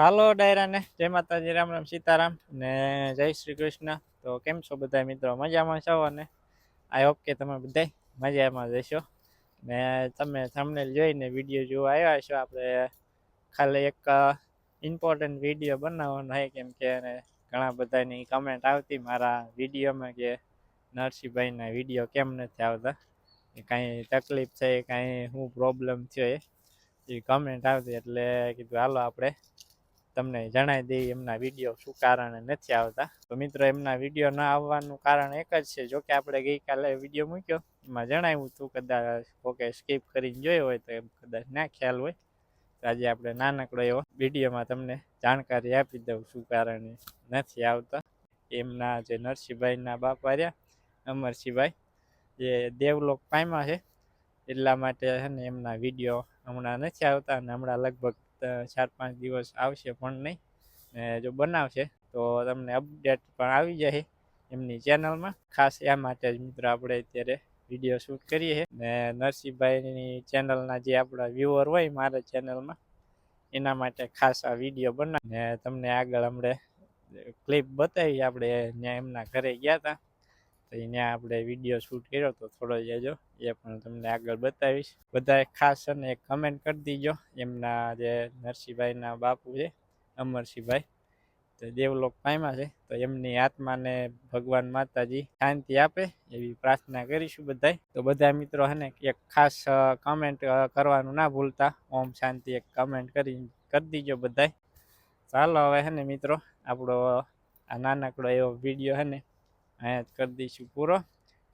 ચાલો ડાયરાને, જય માતાજી, રામ રામ, સીતારામ ને જય શ્રી કૃષ્ણ. તો કેમ છો બધા મિત્રો? મજામાં છો? અને આઈ હોપ કે તમે બધા મજામાં જશો ને તમે તમને જોઈને વીડિયો જોવા આવ્યા છો આપણે ખાલી એક ઇમ્પોર્ટન્ટ વીડિયો બનાવવાનો હોય કેમ કે ઘણા બધાની કમેન્ટ આવતી મારા વિડીયોમાં કે નરસિંહભાઈના વીડિયો કેમ નથી આવતા. કાંઈ તકલીફ છે, કાંઈ શું પ્રોબ્લેમ થયો એ. કમેન્ટ આવતી એટલે કીધું, હાલો આપણે તમને જણાવી દઈએ એમના વીડિયો શું કારણે નથી આવતા. તો મિત્રો, એમના વીડિયો ન આવવાનું કારણ એક જ છે. જો કે આપણે ગઈકાલે વીડિયો મૂક્યો. એમાં જણાવ્યું હતું, કદાચ ઓકે સ્કીપ કરીને જોયો હોય તો એમ કદાચ ના ખ્યાલ હોય. તો આજે આપણે નાનકડો એવો વિડીયોમાં તમને જાણકારી આપી દઉં શું કારણે નથી આવતા. એમના જે નરસિંહભાઈના બાપા રહ્યા અમરસિંહભાઈ, જે દેવલોક પામ્યા છે, એટલા માટે છે ને એમના વીડિયો હમણાં નથી આવતા અને હમણાં લગભગ ચાર પાંચ દિવસ આવશે પણ નહીં. ને જો બનાવશે તો તમને અપડેટ પણ આવી જાય એમની ચેનલમાં ખાસ એ માટે જ મિત્રો આપણે અત્યારે વીડિયો શૂટ કરીએ છીએ. ને નરસિંહભાઈની ચેનલના જે આપણા વ્યૂઅર હોય મારા ચેનલમાં એના માટે ખાસ આ વીડિયો બનાવ ને તમને આગળ હમણાં ક્લિપ બતાવી આપણે ત્યાં એમના ઘરે ગયા હતા. તો ત્યાં આપણે વીડિયો શૂટ કર્યો તો થોડો જજો એ પણ તમને આગળ બતાવીશ. બધાએ ખાસ છે ને એક કમેન્ટ કરી દીજો. એમના જે નરસિંહભાઈના બાપુ છે, અમરસિંહભાઈ, તો દેવલોક પામ્યા છે. તો એમની આત્માને ભગવાન માતાજી શાંતિ આપે એવી પ્રાર્થના કરીશું બધાય તો બધા મિત્રો હે ને, એક ખાસ કમેન્ટ કરવાનું ના ભૂલતા. ઓમ શાંતિ એક કમેન્ટ કરી કરી દીજો બધાય ચાલો હવે હે મિત્રો, આપણો આ નાનકડો એવો વીડિયો હે ને અહીંયા જ કરી દઈશું પૂરો.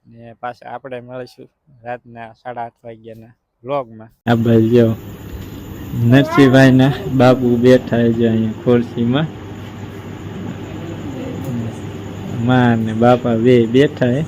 ને પાછા આપણે મળીશું રાતના સાડા આઠ વાગ્યાના વ્લોગમાં. આ ભાઈ જો નરસિંહભાઈના બાપુ બેઠા છે અહીંયા ખુરશીમાં. માં ને બાપા બે બેઠા હે